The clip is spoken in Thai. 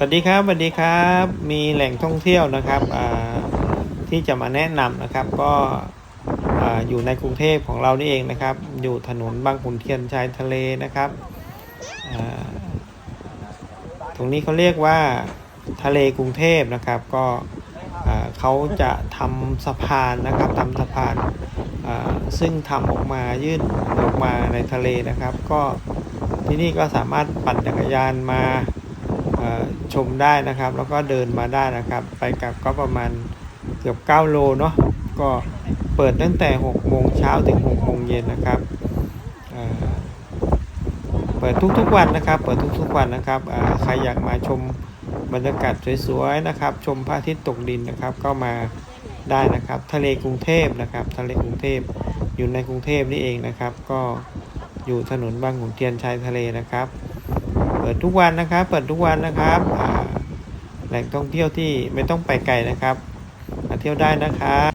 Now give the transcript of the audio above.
สวัสดีครับสวัสดีครับ มีแหล่งท่องเที่ยวนะครับที่จะมาแนะนำนะครับ ก็อ่าอยู่ในกรุงเทพของเรานี่เองนะครับ อยู่ถนนบางขุนเทียนชายทะเลนะครับตรงนี้เขาเรียกว่าทะเลกรุงเทพนะครับ ก็เขาจะทำสะพานนะครับทำสะพานซึ่งทำออกมายื่นออกมาในทะเลนะครับ ก็ที่นี่ก็สามารถปั่นจักรยานมา ชมได้นะครับ แล้วก็เดินมาได้นะครับ ไปกลับก็ประมาณเกือบ 9 โลเนาะก็เปิดตั้งแต่ 6 โมงเช้าถึง 6 โมงเย็นนะครับเเปิดทุกๆวันนะครับ เปิดทุกๆวันนะครับใครอยากมาชมบรรยากาศสวยๆนะครับ ชมพระอาทิตย์ตกดินนะครับ ก็มาได้นะครับ ทะเลกรุงเทพนะครับ ทะเลกรุงเทพอยู่ในกรุงเทพนี่เองนะครับ ก็อยู่ถนนบางขุนเทียนชายทะเลนะครับ ปิดทุกวันนะครับ เปิดทุกวันนะครับแหล่งท่องเที่ยวที่ไม่ต้องไปไกลนะครับ มาเที่ยวได้นะครับ